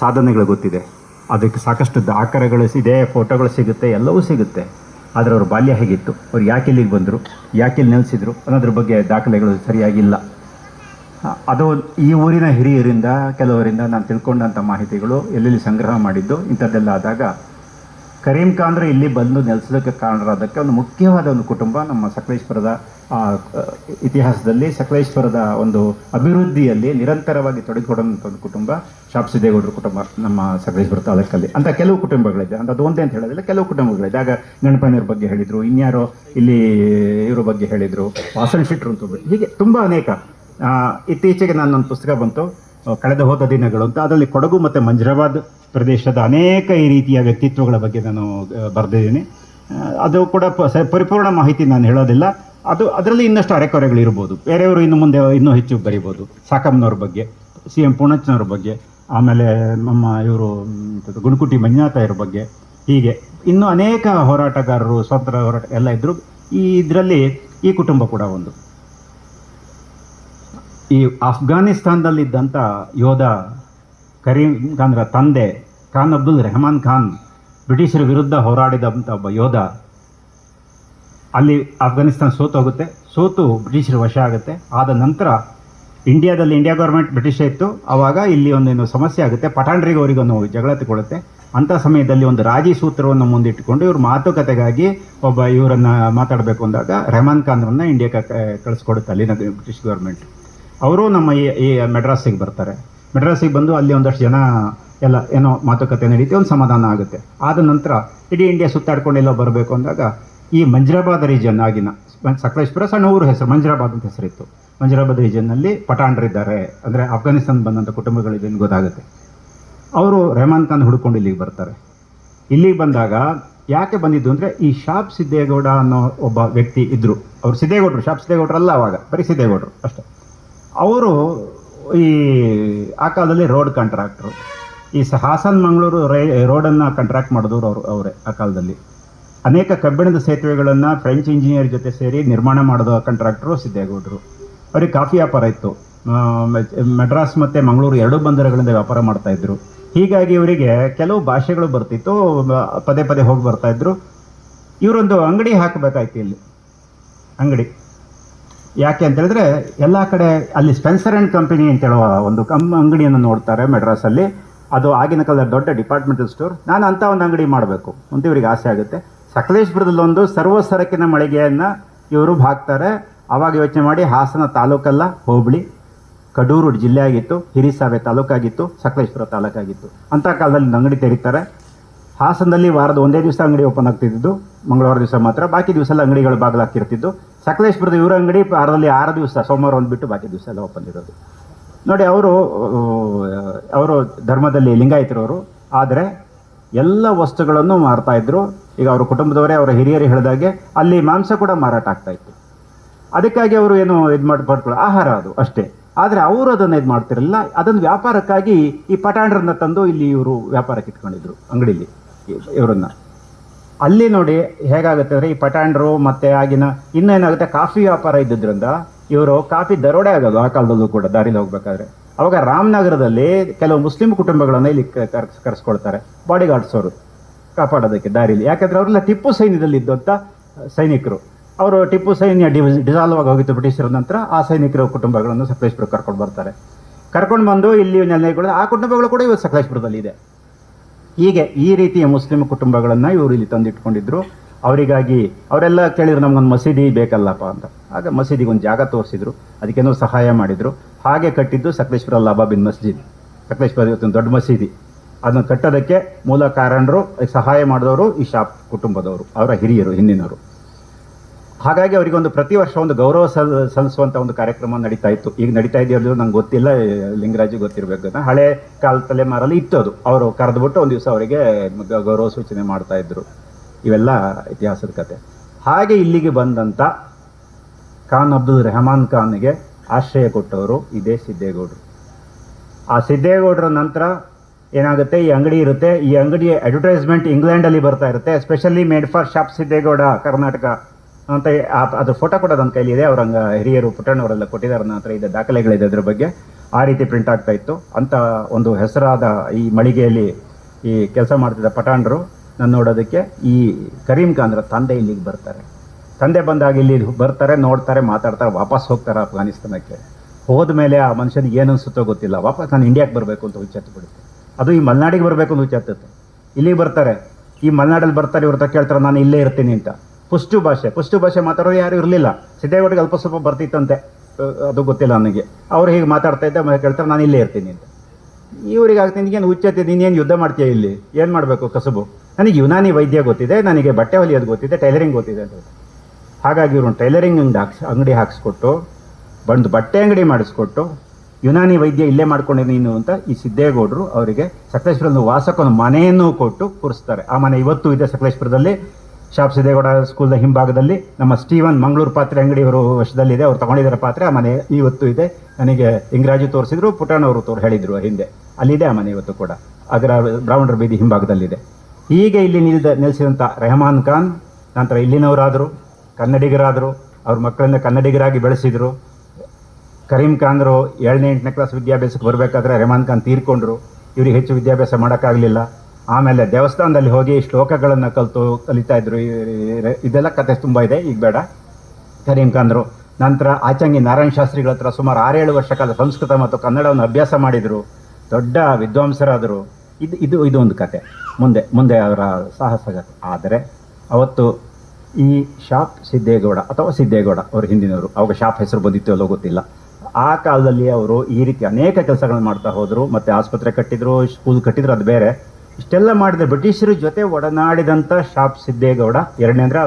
ಸಾಧನೆಗಳು ಗೊತ್ತಿದೆ. ಅದಕ್ಕೆ ಸಾಕಷ್ಟು ದಾಖಲೆಗಳು ಇದೆ ಫೋಟೋಗಳು ಸಿಗುತ್ತೆ, ಎಲ್ಲವೂ ಸಿಗುತ್ತೆ. ಆದರೆ ಅವ್ರ ಬಾಲ್ಯ ಹೇಗಿತ್ತು? ಅವ್ರು ಯಾಕೆ ಇಲ್ಲಿಗೆ ಬಂದರು? ಯಾಕೆ ಇಲ್ಲಿ ನೆಲೆಸಿದ್ರು? ಅನ್ನೋದ್ರ ಬಗ್ಗೆ ದಾಖಲೆಗಳು ಸರಿಯಾಗಿಲ್ಲ. ಅದು ಈ ಊರಿನ ಹಿರಿಯರಿಂದ, ಕೆಲವರಿಂದ ನಾನು ತಿಳ್ಕೊಂಡಂಥ ಮಾಹಿತಿಗಳು ಎಲ್ಲೆಲ್ಲಿ ಸಂಗ್ರಹ ಮಾಡಿದ್ದು ಇಂಥದ್ದೆಲ್ಲ ಆದಾಗ ಕರೀಂ ಖಾನ್ರು ಇಲ್ಲಿ ಬಂದು ನೆಲೆಸೋದಕ್ಕೆ ಕಾರಣರಾದಕ್ಕೆ ಒಂದು ಮುಖ್ಯವಾದ ಒಂದು ಕುಟುಂಬ ನಮ್ಮ ಸಕಲೇಶ್ವರದ ಇತಿಹಾಸದಲ್ಲಿ ಸಕಲೇಶ್ವರದ ಒಂದು ಅಭಿವೃದ್ಧಿಯಲ್ಲಿ ನಿರಂತರವಾಗಿ ತೊಡಗಿಕೊಂಡಂಥ ಒಂದು ಕುಟುಂಬ ಶಾಪ್ಸಿದೇಗೌಡರ ಕುಟುಂಬ ನಮ್ಮ ಸಕಲೇಶ್ವರ ತಾಲೂಕಲ್ಲಿ. ಅಂತ ಕೆಲವು ಕುಟುಂಬಗಳಿದೆ. ಅಂತ ಅದು ಒಂದೇ ಅಂತ ಹೇಳೋದಿಲ್ಲ, ಕೆಲವು ಕುಟುಂಬಗಳಿದೆ. ಆಗ ಗಣಪಯ್ಯನವ್ರ ಬಗ್ಗೆ ಹೇಳಿದರು, ಇನ್ಯಾರೋ ಇಲ್ಲಿ ಇವ್ರ ಬಗ್ಗೆ ಹೇಳಿದರು ವಾಸನ್ ಶೆಟ್ರು ಅಂತ. ಹೀಗೆ ತುಂಬ ಅನೇಕ. ಇತ್ತೀಚೆಗೆ ನನ್ನೊಂದು ಪುಸ್ತಕ ಬಂತು. ಕಳೆದ ಹೋದ ದಿನಗಳು ಅಂತ. ಅದರಲ್ಲಿ ಕೊಡಗು ಮತ್ತು ಮಂಜರಾಬಾದ್ ಪ್ರದೇಶದ ಅನೇಕ ಈ ರೀತಿಯ ವ್ಯಕ್ತಿತ್ವಗಳ ಬಗ್ಗೆ ನಾನು ಬರೆದಿದ್ದೀನಿ. ಅದು ಕೂಡ ಪರಿಪೂರ್ಣ ಮಾಹಿತಿ ನಾನು ಹೇಳೋದಿಲ್ಲ. ಅದು, ಅದರಲ್ಲಿ ಇನ್ನಷ್ಟು ಅರೆಕೊರೆಗಳು ಇರ್ಬೋದು. ಬೇರೆಯವರು ಇನ್ನು ಮುಂದೆ ಇನ್ನೂ ಹೆಚ್ಚು ಬರಿಬೋದು. ಸಾಕಮ್ಮನವ್ರ ಬಗ್ಗೆ, ಸಿ ಎಂ ಪೂಣಚ್ಚನವ್ರ ಬಗ್ಗೆ, ಆಮೇಲೆ ನಮ್ಮ ಇವರು ಗುಣಕುಟಿ ಮಂಜುನಾಥ ಇವ್ರ ಬಗ್ಗೆ, ಹೀಗೆ. ಇನ್ನೂ ಅನೇಕ ಹೋರಾಟಗಾರರು, ಸ್ವತಂತ್ರ ಹೋರಾಟ ಎಲ್ಲ ಇದ್ದರು ಈ ಇದರಲ್ಲಿ ಈ ಕುಟುಂಬ ಕೂಡ ಒಂದು. ಈ ಅಫ್ಘಾನಿಸ್ತಾನದಲ್ಲಿದ್ದಂಥ ಯೋಧ ಕರೀಂ ಖಾನ್ರ ತಂದೆ ಖಾನ್ ಅಬ್ದುಲ್ ರೆಹಮಾನ್ ಖಾನ್ ಬ್ರಿಟಿಷರ ವಿರುದ್ಧ ಹೋರಾಡಿದಂಥ ಒಬ್ಬ ಯೋಧ, ಅಲ್ಲಿ ಅಫ್ಘಾನಿಸ್ತಾನ ಸೋತು ಹೋಗುತ್ತೆ. ಸೋತು ಬ್ರಿಟಿಷರ ವಶ ಆಗುತ್ತೆ. ಆದ ನಂತರ ಇಂಡಿಯಾದಲ್ಲಿ ಇಂಡಿಯಾ ಗೌರ್ಮೆಂಟ್ ಬ್ರಿಟಿಷ್ ಇತ್ತು. ಆವಾಗ ಇಲ್ಲಿ ಒಂದೇನು ಸಮಸ್ಯೆ ಆಗುತ್ತೆ. ಪಠಾಣ್ರಿಗೆ ಅವರಿಗೊಂದು ಜಗಳ ತಗೊಳುತ್ತೆ ಅಂಥ ಸಮಯದಲ್ಲಿ ಒಂದು ರಾಜಿ ಸೂತ್ರವನ್ನು ಮುಂದಿಟ್ಟುಕೊಂಡು ಇವ್ರ ಮಾತುಕತೆಗಾಗಿ ಒಬ್ಬ ಇವರನ್ನು ಮಾತಾಡಬೇಕು ಅಂದಾಗ ರೆಹಮಾನ್ ಖಾನ್ರನ್ನು ಇಂಡಿಯಾಕ್ಕೆ ಕಳಿಸ್ಕೊಡುತ್ತೆ ಅಲ್ಲಿನ ಬ್ರಿಟಿಷ್ ಗೌರ್ಮೆಂಟ್. ಅವರು ನಮ್ಮ ಈ ಮೆಡ್ರಾಸಿಗೆ ಬರ್ತಾರೆ. ಮೆಡ್ರಾಸಿಗೆ ಬಂದು ಅಲ್ಲಿ ಒಂದಷ್ಟು ಜನ ಎಲ್ಲ ಏನೋ ಮಾತುಕತೆ ನಡೀತಿ, ಒಂದು ಸಮಾಧಾನ ಆಗುತ್ತೆ. ಆದ ನಂತರ ಇಡೀ ಇಂಡಿಯಾ ಸುತ್ತಾಡ್ಕೊಂಡು ಎಲ್ಲೋ ಬರಬೇಕು ಅಂದಾಗ ಈ ಮಂಜರಾಬಾದ್ ರೀಜನ್ ಆಗಿನ ಸಕಲೇಶ್ಪುರ ಸಣ್ಣ ಊರು ಹೆಸರು, ಮಂಜರಾಬಾದ್ ಅಂತ ಹೆಸರಿತ್ತು. ಮಂಜರಾಬಾದ್ ರೀಜನ್ನಲ್ಲಿ ಪಠಾಣರಿದ್ದಾರೆ ಅಂದರೆ ಅಫ್ಘಾನಿಸ್ತಾನ ಬಂದಂಥ ಕುಟುಂಬಗಳಿದೆ ಅಂತ ಗೊತ್ತಾಗುತ್ತೆ. ಅವರು ರೆಹಮಾನ್ ಖಾನ್ ಹುಡ್ಕೊಂಡು ಇಲ್ಲಿಗೆ ಬರ್ತಾರೆ. ಇಲ್ಲಿಗೆ ಬಂದಾಗ ಯಾಕೆ ಬಂದಿದ್ದು ಅಂದರೆ ಈ ಶಾಪ್ ಸಿದ್ದೇಗೌಡ ಅನ್ನೋ ಒಬ್ಬ ವ್ಯಕ್ತಿ ಇದ್ದರು ಅವರು ಸಿದ್ದೇಗೌಡರು ಶಾಪ್ ಸಿದ್ದೇಗೌಡರು ಅಲ್ಲ ಅವಾಗ, ಬರೀ ಸಿದ್ದೇಗೌಡರು ಅಷ್ಟೇ. ಅವರು ಈ, ಆ ಕಾಲದಲ್ಲಿ ರೋಡ್ ಕಾಂಟ್ರಾಕ್ಟ್ರು ಈ ಹಾಸನ್ ಮಂಗಳೂರು ರೈ ರೋಡನ್ನು ಕಾಂಟ್ರಾಕ್ಟ್ ಮಾಡಿದವರು ಅವರು, ಅವರೇ ಆ ಕಾಲದಲ್ಲಿ. ಅನೇಕ ಕಬ್ಬಿಣದ ಸೇತುವೆಗಳನ್ನು ಫ್ರೆಂಚ್ ಇಂಜಿನಿಯರ್ ಜೊತೆ ಸೇರಿ ನಿರ್ಮಾಣ ಮಾಡಿದ ಕಾಂಟ್ರಾಕ್ಟ್ರು ಸಿದ್ದೇಗೌಡರು ಅವ್ರಿಗೆ ಕಾಫಿ ವ್ಯಾಪಾರ ಇತ್ತು. ಮೆಡ್ರಾಸ್ ಮತ್ತು ಮಂಗಳೂರು ಎರಡೂ ಬಂದರುಗಳಿಂದ ವ್ಯಾಪಾರ ಮಾಡ್ತಾಯಿದ್ರು ಹೀಗಾಗಿ ಇವರಿಗೆ ಕೆಲವು ಭಾಷೆಗಳು ಬರ್ತಿತ್ತು, ಪದೇ ಪದೇ ಹೋಗಿ ಬರ್ತಾಯಿದ್ರು ಇವರೊಂದು ಅಂಗಡಿ ಹಾಕಬೇಕಾಯ್ತು ಇಲ್ಲಿ. ಅಂಗಡಿ. ಯಾಕೆ ಅಂತ ಹೇಳಿದ್ರೆ, ಎಲ್ಲ ಕಡೆ ಅಲ್ಲಿ ಸ್ಪೆನ್ಸರ್ ಆ್ಯಂಡ್ ಕಂಪನಿ ಅಂತ ಹೇಳುವ ಒಂದು ಕಮ್ ಅಂಗಡಿಯನ್ನು ನೋಡ್ತಾರೆ ಮೆಡ್ರಾಸಲ್ಲಿ. ಅದು ಆಗಿನ ಕಾಲದ ದೊಡ್ಡ ಡಿಪಾರ್ಟ್ಮೆಂಟಲ್ ಸ್ಟೋರ್ ನಾನು ಅಂಥ ಒಂದು ಅಂಗಡಿ ಮಾಡಬೇಕು. ಅಂತ ಇವರಿಗೆ ಆಸೆ ಆಗುತ್ತೆ. ಸಕಲೇಶ್ಪುರದಲ್ಲಿ ಒಂದು ಸರ್ವ ಸರಕಿನ ಮಳಿಗೆಯನ್ನು ಇವರು ಹಾಕ್ತಾರೆ. ಆವಾಗ ಯೋಚನೆ ಮಾಡಿ ಹಾಸನ ತಾಲೂಕಲ್ಲ, ಹೋಬಳಿ. ಕಡೂರು ಜಿಲ್ಲೆ ಆಗಿತ್ತು ಹಿರಿಸಾವೆ ತಾಲೂಕಾಗಿತ್ತು, ಸಕಲೇಶ್ಪುರ ತಾಲೂಕಾಗಿತ್ತು. ಅಂಥ ಕಾಲದಲ್ಲಿ ಅಂಗಡಿ ತೆರೀತಾರೆ. ಹಾಸನದಲ್ಲಿ ವಾರದ ಒಂದೇ ದಿವಸ ಅಂಗಡಿ ಓಪನ್ ಆಗ್ತಿದ್ದು ಮಂಗಳವಾರ ದಿವಸ ಮಾತ್ರ. ಬಾಕಿ ದಿವಸ ಎಲ್ಲ ಅಂಗಡಿಗಳು ಬಾಗಿಲಾಗ್ತಿರ್ತಿದ್ದು. ಸಕಲೇಶ್ಪುರದ ಇವರ ಅಂಗಡಿ ವಾರದಲ್ಲಿ ಆರು ದಿವಸ, ಸೋಮವಾರ ಒಂದು ಬಿಟ್ಟು ಬಾಕಿ ದಿವಸ ಎಲ್ಲ ಓಪನ್ ಇರೋದು. ನೋಡಿ, ಅವರು ಅವರು ಧರ್ಮದಲ್ಲಿ ಲಿಂಗಾಯತರವರು. ಆದರೆ ಎಲ್ಲ ವಸ್ತುಗಳನ್ನು ಮಾರ್ತಾಯಿದ್ರು ಈಗ ಅವರ ಕುಟುಂಬದವರೇ, ಅವರ ಹಿರಿಯರು ಹೇಳಿದಾಗೆ ಅಲ್ಲಿ ಮಾಂಸ ಕೂಡ ಮಾರಾಟ ಆಗ್ತಾಯಿತ್ತು ಅದಕ್ಕಾಗಿ ಅವರು ಏನು ಇದು ಮಾಡಿ ಪಡ್ಕೊಳ್ಳೋ ಆಹಾರ ಅದು ಅಷ್ಟೇ. ಆದರೆ ಅವರು ಅದನ್ನು ಇದು ಮಾಡ್ತಿರಲಿಲ್ಲ. ಅದನ್ನು ವ್ಯಾಪಾರಕ್ಕಾಗಿ ಈ ಪಟಾಣರನ್ನ ತಂದು ಇಲ್ಲಿ ಇವರು ವ್ಯಾಪಾರಕ್ಕೆ ಇಟ್ಕೊಂಡಿದ್ರು ಅಂಗಡಿಲಿ. ಇವರನ್ನ. ಅಲ್ಲಿ ನೋಡಿ ಹೇಗಾಗುತ್ತೆ ಅಂದರೆ ಈ ಪಟಾಂಡ್ರು ಮತ್ತೆ ಆಗಿನ ಇನ್ನೇನಾಗುತ್ತೆ ಕಾಫಿ ವ್ಯಾಪಾರ ಇದ್ದಿದ್ರಿಂದ ಇವರು ಕಾಫಿ ದರೋಡೆ ಆಗೋದು ಆ ಕಾಲದಲ್ಲೂ ಕೂಡ, ದಾರಿಲಿ ಹೋಗ್ಬೇಕಾದ್ರೆ. ಅವಾಗ ರಾಮನಗರದಲ್ಲಿ ಕೆಲವು ಮುಸ್ಲಿಂ ಕುಟುಂಬಗಳನ್ನು ಇಲ್ಲಿ ಕರೆಸ್ಕೊಳ್ತಾರೆ ಬಾಡಿ ಗಾರ್ಡ್ಸ್ ಅವರು ಕಾಪಾಡೋದಕ್ಕೆ ದಾರಿಲಿ. ಯಾಕಂದ್ರೆ ಅವರೆಲ್ಲ ಟಿಪ್ಪು ಸೈನ್ಯದಲ್ಲಿ ಇದ್ದಂಥ ಸೈನಿಕರು. ಅವರು ಟಿಪ್ಪು ಸೈನ್ಯ ಡಿ ಡಿಸಾಲ್ವ್ ಆಗಿ ಹೋಗಿತ್ತು ಬ್ರಿಟಿಷರ ನಂತರ ಆ ಸೈನಿಕರ ಕುಟುಂಬಗಳನ್ನು ಸಕಲೇಶ್ಪುರ ಕರ್ಕೊಂಡು ಬರ್ತಾರೆ. ಕರ್ಕೊಂಡು ಬಂದು ಇಲ್ಲಿ ನೆಲೆಗಳು ಆ ಕುಟುಂಬಗಳು ಕೂಡ ಇವತ್ತು ಸಕಲೇಶ್ಪುರದಲ್ಲಿ ಇದೆ ಹೀಗೆ ಈ ರೀತಿಯ ಮುಸ್ಲಿಂ ಕುಟುಂಬಗಳನ್ನು ಇವರು ಇಲ್ಲಿ ತಂದಿಟ್ಕೊಂಡಿದ್ರು. ಅವರಿಗಾಗಿ ಅವರೆಲ್ಲ ಕೇಳಿದ್ರು, ನಮ್ಗೊಂದು ಮಸೀದಿ ಬೇಕಲ್ಲಪ್ಪ ಅಂತ. ಆಗ ಮಸೀದಿಗೆ ಒಂದು ಜಾಗ ತೋರಿಸಿದ್ರು. ಅದಕ್ಕೇನೋ ಸಹಾಯ ಮಾಡಿದ್ರು. ಹಾಗೆ ಕಟ್ಟಿದ್ದು ಸಕಲೇಶ್ವರ ಲಾಬಾಬಿನ್ ಮಸ್ಜಿದ್. ಸಕಲೇಶ್ವರ ಇವತ್ತೊಂದು ದೊಡ್ಡ ಮಸೀದಿ. ಅದನ್ನು ಕಟ್ಟೋದಕ್ಕೆ ಮೂಲ ಕಾರಣರು, ಸಹಾಯ ಮಾಡಿದವರು ಈ ಶಾಪ್ ಕುಟುಂಬದವರು, ಅವರ ಹಿರಿಯರು, ಹಿಂದಿನವರು. ಹಾಗಾಗಿ ಅವರಿಗೆ ಒಂದು ಪ್ರತಿ ವರ್ಷ ಒಂದು ಗೌರವ ಸಲ್ ಸಲ್ಲಿಸುವಂಥ ಒಂದು ಕಾರ್ಯಕ್ರಮ ನಡೀತಾ ಇತ್ತು. ಈಗ ನಡೀತಾ ಇದೆಯಲ್ಲ ನಂಗೆ ಗೊತ್ತಿಲ್ಲ ಲಿಂಗರಾಜು ಗೊತ್ತಿರಬೇಕು ಅಂತ. ಹಳೆ ಕಾಲ ತಲೆಮಾರಲ್ಲಿ ಇತ್ತು ಅದು. ಅವರು ಕರೆದುಬಿಟ್ಟು ಒಂದು ದಿವಸ ಅವರಿಗೆ ಗೌರವ ಸೂಚನೆ ಮಾಡ್ತಾ ಇದ್ರು. ಇವೆಲ್ಲ ಇತಿಹಾಸದ ಕತೆ. ಹಾಗೆ ಇಲ್ಲಿಗೆ ಬಂದಂಥ ಖಾನ್ ಅಬ್ದುಲ್ ರೆಹಮಾನ್ ಖಾನ್ಗೆ ಆಶ್ರಯ ಕೊಟ್ಟವರು ಇದೇ ಸಿದ್ದೇಗೌಡರು. ಆ ಸಿದ್ದೇಗೌಡರ ನಂತರ ಏನಾಗುತ್ತೆ, ಈ ಅಂಗಡಿ ಇರುತ್ತೆ. ಈ ಅಂಗಡಿಯ ಅಡ್ವರ್ಟೈಸ್ಮೆಂಟ್ ಇಂಗ್ಲೆಂಡಲ್ಲಿ ಬರ್ತಾ ಇರುತ್ತೆ. Especially made for shop Siddegowda Karnataka ಅಂತ ಅದ್ರ ಫೋಟೋ ಕೂಡ ನನ್ನ ಕೈಲಿ ಇದೆ ಹಂಗ ಹಿರಿಯರು, ಪುಟ್ಟಣ್ಣವರೆಲ್ಲ ಕೊಟ್ಟಿದ್ದಾರೆ. ನನ್ನ ಹತ್ರ ಇದೆ ದಾಖಲೆಗಳಿದೆ ಅದ್ರ ಬಗ್ಗೆ. ಆ ರೀತಿ ಪ್ರಿಂಟ್ ಆಗ್ತಾ ಇತ್ತು. ಅಂತ ಒಂದು ಹೆಸರಾದ ಈ ಮಳಿಗೆಯಲ್ಲಿ ಈ ಕೆಲಸ ಮಾಡ್ತಿದ್ದ ಪಠಾಣರು ನಾನು ನೋಡೋದಕ್ಕೆ, ಈ ಕರೀಂ ಖಾನ್ರ ತಂದೆ ಇಲ್ಲಿಗೆ ಬರ್ತಾರೆ. ತಂದೆ ಬಂದಾಗ ಇಲ್ಲಿ ಬರ್ತಾರೆ, ನೋಡ್ತಾರೆ, ಮಾತಾಡ್ತಾರೆ, ವಾಪಸ್ ಹೋಗ್ತಾರೆ ಅಫ್ಘಾನಿಸ್ತಾನಕ್ಕೆ ಹೋದ ಮೇಲೆ ಆ ಮನುಷ್ಯನಿಗೆ ಏನು ಗೊತ್ತಿಲ್ಲ. ವಾಪಸ್ ನಾನು ಇಂಡಿಯಾಕ್ಕೆ ಬರಬೇಕು ಅಂತ ಹುಚ್ಚೆತ್ತು ಬಿಡುತ್ತೆ. ಅದು ಈ ಮಲೆನಾಡಿಗೆ ಬರಬೇಕು ಅಂತ ಹುಚ್ಚೆತ್ತುತ್ತೆ ಇಲ್ಲಿಗೆ ಬರ್ತಾರೆ. ಈ ಮಲೆನಾಡಲ್ಲಿ ಬರ್ತಾರೆ, ಇವ್ರ ಕೇಳ್ತಾರೆ, ನಾನು ಇಲ್ಲೇ ಇರ್ತೀನಿ ಅಂತ. ಪುಷ್ಟು ಭಾಷೆ ಪುಷ್ಟು ಭಾಷೆ ಮಾತಾಡೋರು ಯಾರು ಇರಲಿಲ್ಲ. ಸಿದ್ದೇಗೌಡರಿಗೆ ಅಲ್ಪ ಸ್ವಲ್ಪ ಬರ್ತಿತ್ತಂತೆ. ಅದು ಗೊತ್ತಿಲ್ಲ ನನಗೆ. ಅವ್ರು ಹೀಗೆ ಮಾತಾಡ್ತಾ ಇದ್ದೆ ಕೇಳ್ತಾರೆ, ನಾನು ಇಲ್ಲೇ ಇರ್ತೀನಿ ಅಂತ. ಇವ್ರಿಗೆ ಆಗ್ತೀನಿ ನಿನಗೇನು ಹುಚ್ಚೈತೆ ನೀನೇನು ಯುದ್ಧ ಮಾಡ್ತೀಯ ಇಲ್ಲಿ? ಏನು ಮಾಡಬೇಕು ಕಸಬು? ನನಗೆ ಯುನಾನಿ ವೈದ್ಯ ಗೊತ್ತಿದೆ, ನನಗೆ ಬಟ್ಟೆ ಹೊಲಿಯೋದು ಗೊತ್ತಿದೆ, ಟೈಲರಿಂಗ್ ಗೊತ್ತಿದೆ ಅಂತ ಹಾಗಾಗಿ ಇವ್ರನ್ನ ಟೈಲರಿಂಗ್ ಅಂಗಡಿ ಹಾಕ್ಸ್, ಅಂಗಡಿ ಹಾಕ್ಸ್ಕೊಟ್ಟು, ಬಂದು ಬಟ್ಟೆ ಅಂಗಡಿ ಮಾಡಿಸ್ಕೊಟ್ಟು, ಯುನಾನಿ ವೈದ್ಯ ಇಲ್ಲೇ ಮಾಡ್ಕೊಂಡೆ ನೀನು ಅಂತ ಈ ಸಿದ್ದೇಗೌಡರು ಅವರಿಗೆ ಸಕಲೇಶ್ಪುರದ ವಾಸಕ್ಕೊಂದು ಮನೆಯನ್ನು ಕೊಟ್ಟು ಕೂರಿಸ್ತಾರೆ. ಆ ಮನೆ ಇವತ್ತು ಇದೆ ಸಕಲೇಶ್ಪುರದಲ್ಲಿ. ಶಾಪ್ ಸಿದ್ದೇಗೌಡ ಸ್ಕೂಲ್ದ ಹಿಂಭಾಗದಲ್ಲಿ ನಮ್ಮ ಸ್ಟೀವನ್ ಮಂಗಳೂರು ಪಾತ್ರೆ ಅಂಗಡಿಯವರು ವಶದಲ್ಲಿದೆ. ಅವ್ರು ತಗೊಂಡಿದ್ದಾರೆ ಪಾತ್ರೆ. ಆ ಮನೆ ಇವತ್ತು ಇದೆ. ನನಗೆ ಇಂಗ್ರಾಜಿ ತೋರಿಸಿದ್ರು. ಪುಟಾಣವರು ತೋರು, ಹೇಳಿದ್ರು ಹಿಂದೆ. ಅಲ್ಲಿದೆ ಆ ಮನೆ ಇವತ್ತು ಕೂಡ. ಅದರ ಬ್ರಾಹ್ಮಣರ ಬೀದಿ ಹಿಂಭಾಗದಲ್ಲಿದೆ. ಹೀಗೆ ಇಲ್ಲಿ ನಿಲ್ದ, ನೆಲೆಸಿದಂಥ ರೆಹಮಾನ್ ಖಾನ್, ನಂತರ ಇಲ್ಲಿನವರಾದರು, ಕನ್ನಡಿಗರಾದರು, ಅವ್ರ ಮಕ್ಕಳನ್ನ ಕನ್ನಡಿಗರಾಗಿ ಬೆಳೆಸಿದರು. ಕರೀಂ ಖಾನ್ರು ಏಳನೇ ಎಂಟನೇ ಕ್ಲಾಸ್ ವಿದ್ಯಾಭ್ಯಾಸಕ್ಕೆ ಬರಬೇಕಾದ್ರೆ ರೆಹಮಾನ್ ಖಾನ್ ತೀರ್ಕೊಂಡ್ರು. ಇವ್ರಿಗೆ ಹೆಚ್ಚು ವಿದ್ಯಾಭ್ಯಾಸ ಮಾಡೋಕ್ಕಾಗಲಿಲ್ಲ. ಆಮೇಲೆ ದೇವಸ್ಥಾನದಲ್ಲಿ ಹೋಗಿ ಶ್ಲೋಕಗಳನ್ನು ಕಲಿತು ಕಲಿತಾ ಇದ್ರು. ಇದೆಲ್ಲ ಕತೆ ತುಂಬ ಇದೆ, ಈಗ ಬೇಡ. ಕರೀಂ ಖಾನ್ರು ನಂತರ ಆಚಂಗಿ ನಾರಾಯಣ ಶಾಸ್ತ್ರಿಗಳ ಹತ್ರ ಸುಮಾರು ಆರೇಳು ವರ್ಷ ಕಾಲ ಸಂಸ್ಕೃತ ಮತ್ತು ಕನ್ನಡವನ್ನು ಅಭ್ಯಾಸ ಮಾಡಿದರು. ದೊಡ್ಡ ವಿದ್ವಾಂಸರಾದರು. ಇದು ಇದು ಇದು ಒಂದು ಕತೆ. ಮುಂದೆ ಮುಂದೆ ಅವರ ಸಾಹಸಗಾಥೆ ಆದರೆ ಅವತ್ತು ಈ ಶಾಪ್ ಸಿದ್ದೇಗೌಡ ಅಥವಾ ಸಿದ್ದೇಗೌಡ ಅವರು ಹಿಂದಿನವರು, ಅವಾಗ ಶಾಪ್ ಹೆಸರು ಬಂದಿತ್ತು ಅಲ್ಲೋ ಗೊತ್ತಿಲ್ಲ. ಆ ಕಾಲದಲ್ಲಿ ಅವರು ಈ ರೀತಿ ಅನೇಕ ಕೆಲಸಗಳನ್ನು ಮಾಡ್ತಾ ಹೋದರು. ಮತ್ತು ಆಸ್ಪತ್ರೆ ಕಟ್ಟಿದ್ರು, ಸ್ಕೂಲ್ ಕಟ್ಟಿದ್ರು, ಅದು ಬೇರೆ. ಇಷ್ಟೆಲ್ಲ ಮಾಡಿದ್ರೆ ಬ್ರಿಟಿಷರ ಜೊತೆ ಒಡನಾಡಿದಂಥ ಶಾಪ್ ಸಿದ್ದೇಗೌಡ. ಎರಡನೇ ಅಂದರೆ